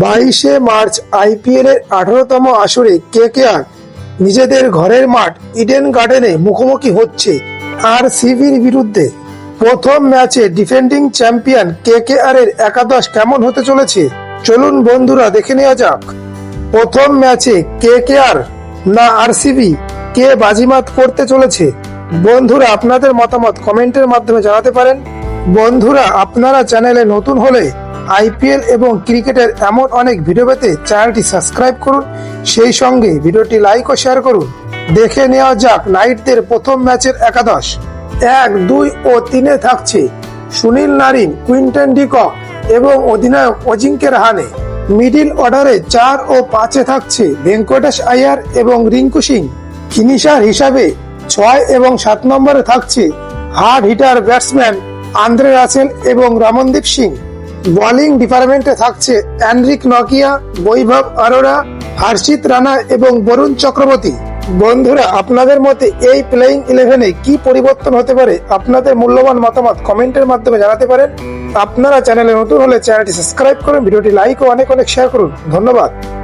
বাইশে March IPL এর আঠারোতম আসরে কে কে আর নিজেদের ঘরের মাঠ ইডেন গার্ডেনে মুখোমুখি হচ্ছে আর সিভির বিরুদ্ধে। প্রথম ম্যাচে ডিফেন্ডিং চ্যাম্পিয়ন কেকেআর এর একাদশ কেমন হতে চলেছে? চলুন বন্ধুরা দেখে নেওয়া যাক। প্রথম ম্যাচে কে কে আর না আরসিবি কে বাজিমাত করতে চলেছে? বন্ধুরা, আপনাদের মতামত কমেন্টের মাধ্যমে জানাতে পারেন। বন্ধুরা, আপনারা চ্যানেলে নতুন হলে আইপিএল এবং ক্রিকেটের এমন অনেক ভিডিও পেতে চ্যানেলটি সাবস্ক্রাইব করুন। সেই সঙ্গে ভিডিওটি লাইক ও শেয়ার করুন। দেখে নেওয়া যাক নাইটদের প্রথম ম্যাচের একাদশ। এক, দুই ও তিনে থাকছে সুনীল নারিন, কুইন্টন ডিকক এবং অধিনায়ক অজিঙ্ক্য রাহানে মিডিল অর্ডারে চার ও পাঁচে থাকছে ভেঙ্কটেশ আয়ার এবং রিঙ্কু সিং। ফিনিশার হিসাবে ছয় এবং সাত নম্বরে থাকছে hard hitter batsman Andre Russell এবং রমনদীপ সিং। বোলিং ডিপার্টমেন্টে থাকছে অ্যান্ড্রিক নকিয়া, বৈভব আরোরা হর্ষিত রানা এবং বরুণ চক্রবর্তী। বন্ধুরা, আপনাদের মতে এই প্লেয়িং ইলেভেনে কি পরিবর্তন হতে পারে? আপনাদের মূল্যবান মতামত কমেন্টের মাধ্যমে জানাতে পারেন। আপনারা চ্যানেলে নতুন হলে চ্যানেলটি সাবস্ক্রাইব করুন, ভিডিওটি লাইক ও অনেক অনেক শেয়ার করুন। ধন্যবাদ।